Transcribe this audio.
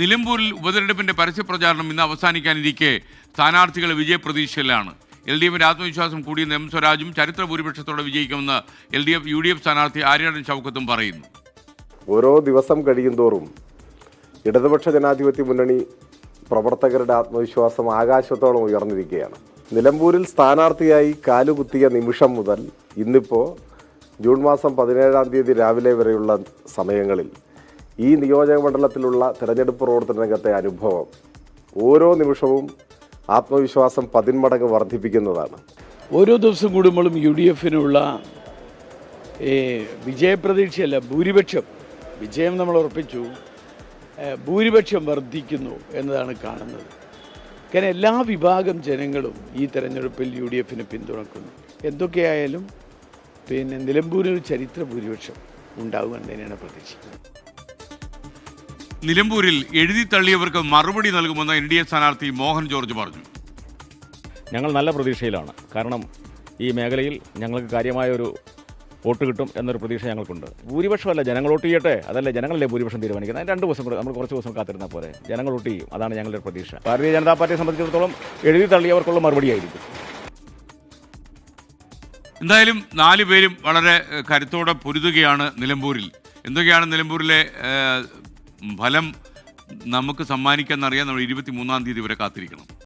നിലമ്പൂരിൽ ഉപതെരഞ്ഞെടുപ്പിന്റെ പരസ്യപ്രചാരണം ഇന്ന് അവസാനിക്കാനിരിക്കെ സ്ഥാനാർത്ഥികൾ വിജയപ്രതീക്ഷയിലാണ്. എൽ ഡി എഫിന്റെ ആത്മവിശ്വാസം കൂടിയെന്ന് എം സ്വരാജും ചരിത്ര ഭൂരിപക്ഷത്തോടെ വിജയിക്കുമെന്ന് L D F U D F സ്ഥാനാർത്ഥി ആര്യാടൻ ഷൗക്കത്തും പറയുന്നു. ഓരോ ദിവസം കഴിയുന്തോറും ഇടതുപക്ഷ ജനാധിപത്യ മുന്നണി പ്രവർത്തകരുടെ ആത്മവിശ്വാസം ആകാശത്തോളം ഉയർന്നിരിക്കുകയാണ്. നിലമ്പൂരിൽ സ്ഥാനാർത്ഥിയായി കാലുകുത്തിയ നിമിഷം മുതൽ ഇന്നിപ്പോൾ ജൂൺ മാസം പതിനേഴാം തീയതി രാവിലെ വരെയുള്ള സമയങ്ങളിൽ ഈ നിയോജക മണ്ഡലത്തിലുള്ള തിരഞ്ഞെടുപ്പ് പ്രവർത്തന രംഗത്തെ അനുഭവം. ഓരോ നിമിഷവും ആത്മവിശ്വാസം പതിന്മടങ്ങ് വർദ്ധിപ്പിക്കുന്നതാണ്. ഓരോ ദിവസം കൂടുമ്പോഴും യു ഡി എഫിനുള്ള വിജയപ്രതീക്ഷയല്ല ഭൂരിപക്ഷം വിജയം നമ്മൾ ഉറപ്പിച്ചു ഭൂരിപക്ഷം വർദ്ധിക്കുന്നു എന്നതാണ് കാണുന്നത്. കാരണം എല്ലാ വിഭാഗം ജനങ്ങളും ഈ തെരഞ്ഞെടുപ്പിൽ യു ഡി എഫിനെ പിന്തുണക്കുന്നു. എന്തൊക്കെയായാലും പിന്നെ നിലമ്പൂരിൽ ചരിത്ര ഭൂരിപക്ഷം ഉണ്ടാകുമെന്ന് തന്നെയാണ് പ്രതീക്ഷിക്കുന്നത്. നിലമ്പൂരിൽ എഴുതി തള്ളിയവർക്ക് മറുപടി നൽകുമെന്ന് എൻ ഡി എ സ്ഥാനാർത്ഥി മോഹൻ ജോർജ് പറഞ്ഞു. ഞങ്ങൾ നല്ല പ്രതീക്ഷയിലാണ്. കാരണം ഈ മേഖലയിൽ ഞങ്ങൾക്ക് കാര്യമായ ഒരു വോട്ട് കിട്ടും എന്നൊരു പ്രതീക്ഷ ഞങ്ങൾക്കുണ്ട്. ഭൂരിപക്ഷമല്ല ജനങ്ങൾ വോട്ട് ചെയ്യട്ടെ? അതല്ലേ ജനങ്ങളല്ലേ ഭൂരിപക്ഷം തീരുമാനിക്കുന്നത്? രണ്ട് ദിവസം കൂടെ നമ്മൾ കുറച്ച് ദിവസം കാത്തിരുന്നാൽ പോലെ ജനങ്ങൾ വോട്ട് ചെയ്യും. അതാണ് ഞങ്ങളുടെ പ്രതീക്ഷ. ഭാരതീയ ജനതാ പാർട്ടിയെ സംബന്ധിച്ചിടത്തോളം എഴുതി തള്ളിയവർക്കുള്ള മറുപടിയായിരിക്കും എന്തായാലും നാല് പേരും വളരെ കരുത്തോടെ പൊരുതുകയാണ് നിലമ്പൂരിൽ. എന്തൊക്കെയാണ് നിലമ്പൂരിലെ ഫലം നമുക്ക് സമ്മാനിക്കാന്നറിയാൻ നമ്മൾ ഇരുപത്തി മൂന്നാം തീയതി വരെ കാത്തിരിക്കണം.